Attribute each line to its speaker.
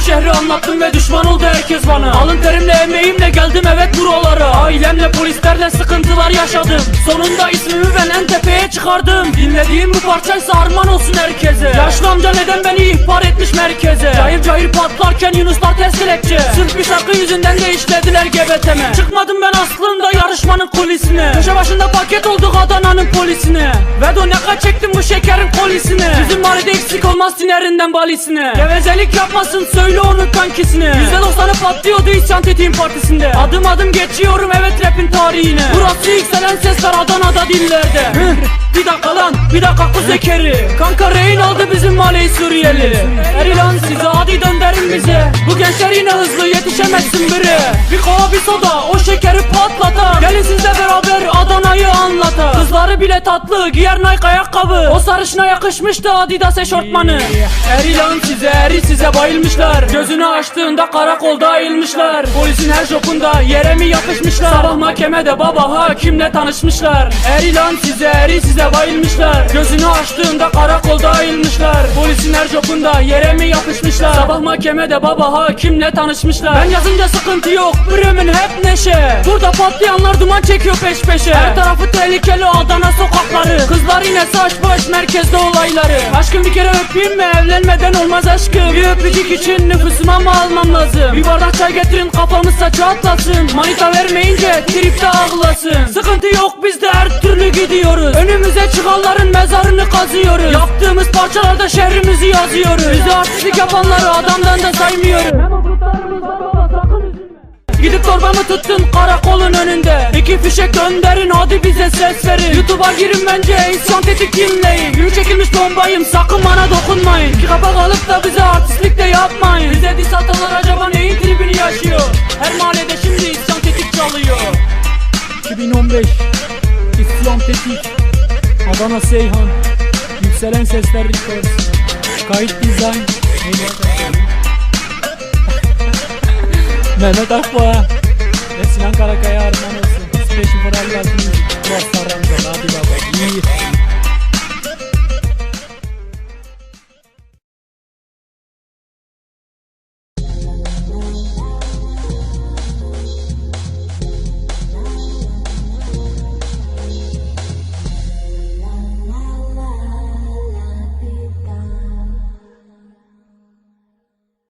Speaker 1: şehri anlattım ve düşman oldu herkes bana. Alın terimle emeğimle geldim evet buralara. Ailemle polislerle sıkıntılar yaşadım. Sonunda ismimi ben en çıkardım. Dinlediğim bu parçaysa armağan olsun herkese. Yaşlı amca neden beni ihbar etmiş merkeze? Cayır cayır patlarken Yunuslar ters dilekçe Sırf bir şarkı yüzünden de işlediler gebeteme. Çıkmadım ben aslında yarışmanın kulisine. Köşe başında paket olduk Adana'nın polisine. Vedo ne kadar çektim bu şekerin polisine. Bizim mahallede eksik olmaz sinerinden balisine. Gevezelik yapmasın söyle onun kankisine. %90'ı patlıyordu isyan tetiğin partisinde. Adım adım geçiyorum evet rapin tarihine. Burası yükselen sesler Adana'da dillerde dakika bir dakika kuzekeri Kanka rehin aldı bizim mahalleyi Suriyeli. Eri size hadi dönderin bize. Bu gençler yine hızlı yetişemezsin biri. Bir kova bir soda o şekeri patlatan Gelin sizle beraber Kızları bile tatlı giyer Nike ayakkabı. O sarışına yakışmıştı Adidas eşortmanı. Eri lan size eri size bayılmışlar. Gözünü açtığında karakolda ayılmışlar. Polisin her jokunda yere mi yapışmışlar? Sabah mahkemede baba hakimle tanışmışlar. Eri lan size eri size bayılmışlar. Gözünü açtığında karakolda ayılmışlar. Polisin her jokunda yere mi yapışmışlar? Sabah mahkemede baba hakimle tanışmışlar. Ben yazınca sıkıntı yok Bremen hep neşe. Burada patlayanlar duman çekiyor peş peşe. Her tarafı tehlikeli Adana sokakları. Kızlar yine saç baş merkezde olayları. Aşkım bir kere öpeyim mi? Evlenmeden olmaz aşkım. Bir öpücük için nüfusuma mı almam lazım? Bir bardak çay getirin kafamız saçı atlasın. Manita vermeyince tripte ağlasın. Sıkıntı yok biz de her türlü gidiyoruz. Önümüze çıkanların mezarını kazıyoruz. Yaptığımız parçalarda şehrimizi yazıyoruz. Bizi artistlik yapanları adamdan da saymıyoruz Torbamı tuttun karakolun önünde. İki fişek gönderin hadi bize ses verin. Youtube'a girin bence isyan tetik dinleyin. Yürü çekilmiş bombayım sakın bana dokunmayın. İki kapak alıp da bize artistlik de yapmayın. Bize diss atanlar acaba neyin tribini yaşıyor? Her mahallede şimdi isyan tetik çalıyor.
Speaker 2: 2015 İsyan Tetik. Adana Seyhan Yükselen Sesler Records Kayıt Design Mehmet Akboğa